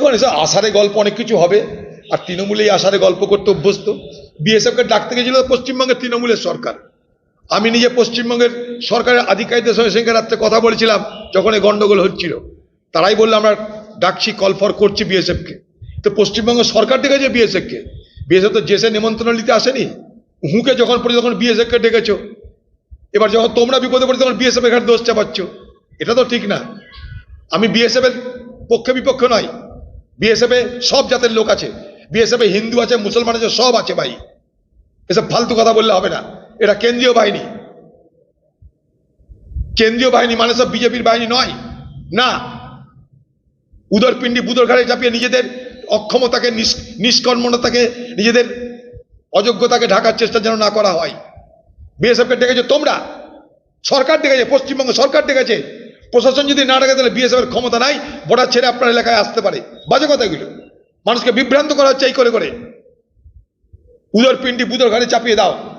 দেখুন, এসব আষাঢ়ে গল্প অনেক কিছু হবে। আর তৃণমূলে এই আষাঢ়ে গল্প করতে অভ্যস্ত। বিএসএফকে ডাকতে গেছিল পশ্চিমবঙ্গের তৃণমূলের সরকার। আমি নিজে পশ্চিমবঙ্গের সরকারের আধিকারিকদের সঙ্গে সেখানে রাত্রে কথা বলেছিলাম, যখন এই গন্ডগোল হচ্ছিল। তারাই বলল, আমরা ডাকছি কল ফর করছি বিএসএফকে। তো পশ্চিমবঙ্গ সরকার ডেকেছে বিএসএফকে। বিএসএফ তো জেসে নিমন্ত্রণ নিতে আসেনি, হুঁকে যখন পড়ে, তখন বিএসএফকে ডেকেছো। এবার যখন তোমরা বিপদে পড়ে, তখন বিএসএফ এখানে দোষ চাপাচ্ছ। এটা তো ঠিক না। আমি বিএসএফের পক্ষে বিপক্ষ নয়। বিএসএফ সব জাতের লোক আছে বিএসএফ হিন্দু আছে, মুসলমান আছে, সব আছে ভাই। এসব ফালতু কথা বললে হবে না। এটা কেন্দ্রীয় বাহিনী। কেন্দ্রীয় বাহিনী মানে সব বিজেপির বাহিনী নয়। না। উদরপিণ্ডি বুদর ঘাড়ে চাপিয়ে নিজেদের অক্ষমতাকে নিষ- নিষ্কর্মণতাকে, নিজেদের অযোগ্যতাকে ঢাকার চেষ্টা যেন না করা হয়। বিএসএফকে ডেকেছে তোমরা। সরকার ডেকেছে, পশ্চিমবঙ্গ সরকার ডেকেছে। প্রশাসন যদি না ডাকে, তাহলে বিএসএফ এর ক্ষমতা নাই বর্ডার ছেড়ে আপনার এলাকায় আসতে পারে। বাজে কথাগুলো মানুষকে বিভ্রান্ত করা হচ্ছে এই করে করে। উদর পিন্ডি বুদর ঘাড়ে চাপিয়ে দাও।